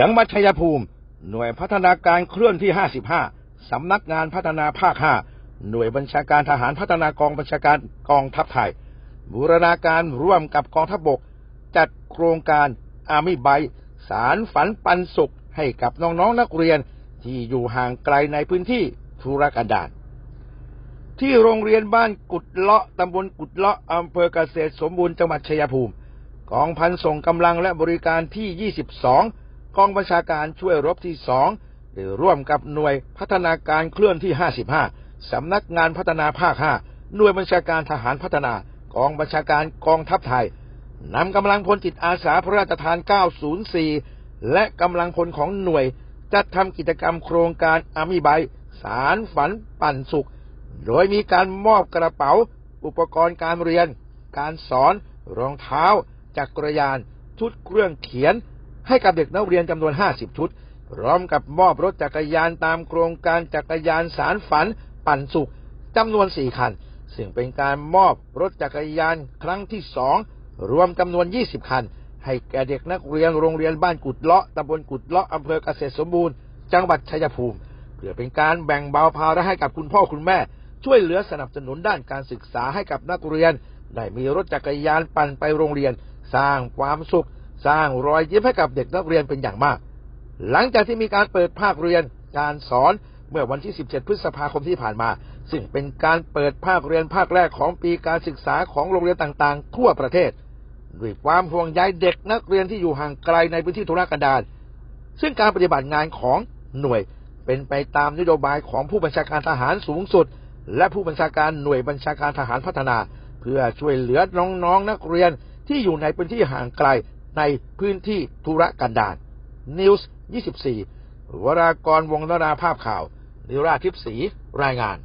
จังหวัดชัยภูมิ หน่วยพัฒนาการเคลื่อนที่ 55 สำนักงานพัฒนาภาค 5 หน่วยบัญชาการทหารพัฒนากองบัญชาการกองทัพไทย บูรณาการร่วมกับกองทัพบก จัดโครงการอามิไบสารฝันปันสุขให้กับน้องๆนนักเรียนที่อยู่ห่างไกลในพื้นที่ธุรกันดารที่โรงเรียนบ้านกุดเลาะตำบลกุดเลาะอำเภอเกษตรสมบูรณ์จังหวัดชัยภูมิ กองพันส่งกำลังและบริการที่ 22 กองบัญชาการช่วยรบที่2ได้ร่วมกับหน่วยพัฒนาการเคลื่อนที่ 55 สำนักงานพัฒนาภาค 5 หน่วยบัญชาการทหารพัฒนากองบัญชาการกองทัพไทยนำกำลังพลจิตอาสาพระราชทาน 904 และกำลังพลของหน่วยจัดทำกิจกรรมโครงการอามิไบสารฝันปั่นสุข โดยมีการมอบกระเป๋า อุปกรณ์การเรียน การสอน รองเท้า จักรยาน ชุดเครื่องเขียน ให้กับเด็กนักเรียนจำนวน 50 ชุด พร้อมกับมอบรถจักรยานตามโครงการจักรยานสารฝัน ปั่นสุขจำนวน 4 คัน ซึ่งเป็นการมอบรถจักรยานครั้งที่สองรวมจำนวน 20 คัน ให้แก่เด็กนักเรียนโรงเรียนบ้านกุดเลาะตำบลกุดเลาะอำเภอเกษตรสมบูรณ์ จังหวัดชัยภูมิ เพื่อเป็นการแบ่งเบาภาระให้กับคุณพ่อคุณแม่ ช่วยเหลือสนับสนุนด้านการศึกษาให้กับนักเรียน ได้มีรถจักรยานปั่นไปโรงเรียน สร้างความสุข สร้างรอยยิ้มให้กับเด็กนักเรียนเป็นอย่างมาก หลังจากที่มีการเปิดภาคเรียนการสอนเมื่อวันที่ 17 พฤษภาคมที่ผ่านมา ซึ่งเป็นการเปิดภาคเรียนภาคแรกของปีการศึกษาของโรงเรียนต่างๆ ทั่วประเทศ ด้วยความห่วงใยเด็กนักเรียนที่อยู่ห่างไกลในพื้นที่ธุรกันดารซึ่งการปฏิบัติงานของหน่วยเป็นไปตามนโยบายของผู้บัญชาการทหารสูงสุด และผู้บัญชาการหน่วยบัญชาการทหารพัฒนา เพื่อช่วยเหลือน้องๆนนักเรียนที่อยู่ในพื้นที่ห่างไกล ในพื้นที่ธุรกันดารนิวส์ 24 วรากรวงนราภาพข่าว นิราทิพสีรายงาน